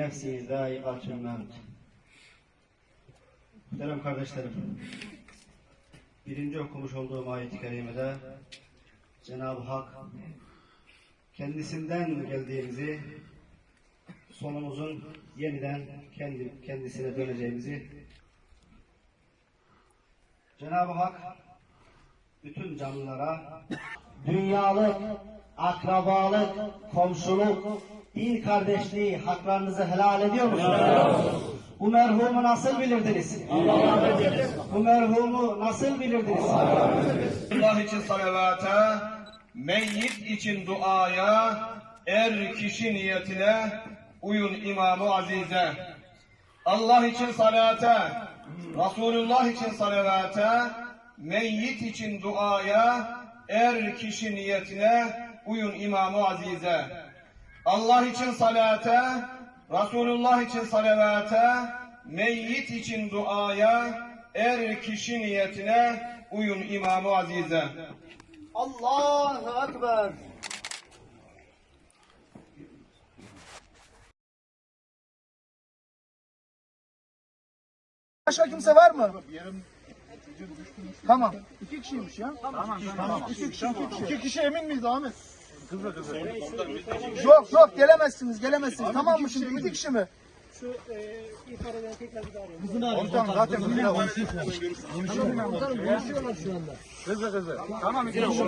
nefsi zâikatül mevt. Muhterem kardeşlerim, birinci okumuş olduğum ayet-i kerimede Cenab-ı Hak kendisinden geldiğimizi, sonumuzun yeniden kendi kendisine döneceğimizi Cenab-ı Hak bütün canlılara dünyalık, akrabalık, komşuluk, din kardeşliği haklarınızı helal ediyor musunuz? Bu merhumu nasıl bilirdiniz? Bu merhumu nasıl bilirdiniz? Allah için salavata, meyyit için duaya, er kişi niyetine uyun İmam-ı Azize. Allah için salata, Resulullah için salavata, meyyit için duaya, er kişi niyetine uyun İmam-ı Azize. Allah için salata, Resulullah için salavata, meyyit için duaya, er kişi niyetine uyun İmam-ı Azize. Allahu Ekber. Başka kimse var mı? Tamam. İki kişiymiş ya. Tamam. Tamam. İki kişi, iki kişi. İki kişi emin miyiz Ahmet? Kızla kızla. Yok yok gelemezsiniz gelemezsiniz. tamam mı şimdi? İki kişi mi? Şu e, ifadeleri tekrar bir arayalım. Komutanım zaten kızla konuşuyorlar. Konuşuyorlar şu anda. Kızla kızla. Tamam iki kişi.